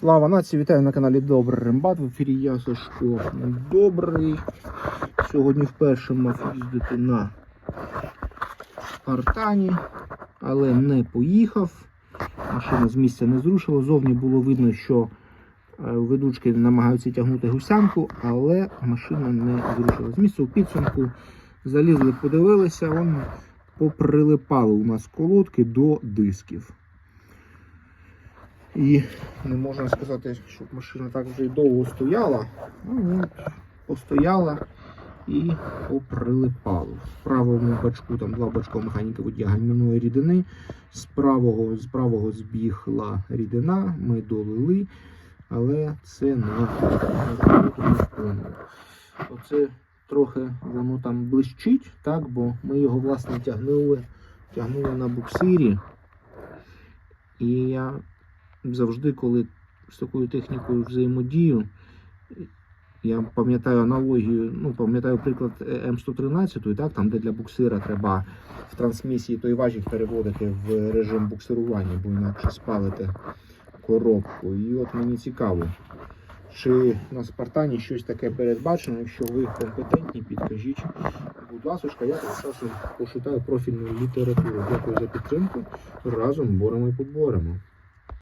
Слава нації, вітаю на каналі Добрий Рембат. В ефірі я Сашко Добрий. Сьогодні вперше мав їздити на Артані, але не поїхав. Машина з місця не зрушила. Зовні було видно, що е, ведучки намагаються тягнути гусянку, але машина не зрушила з місця. У підсумку залізли, подивилися, вон поприлипали у нас колодки до дисків. І не можна сказати, щоб машина так вже й довго стояла. Ну, постояла і поприлипало. В правому бачку, там два бачка механіки водія гальмівної рідини. З правого, з правого збігла рідина, ми долили, але це на. Оце трохи воно там блищить, так, бо ми його власне тягнули, тягнули на буксирі. І я завжди, коли з такою технікою взаємодію, я пам'ятаю аналогію, ну, пам'ятаю приклад М113, так, там, де для буксира треба в трансмісії той важіль переводити в режим буксирування, бо інакше спалити коробку. І от мені цікаво, чи на Спартані щось таке передбачено, якщо ви компетентні, підкажіть. Будь ласка, я тим часом пошукаю профільну літературу. Дякую за підтримку. Разом боремо і поборемо.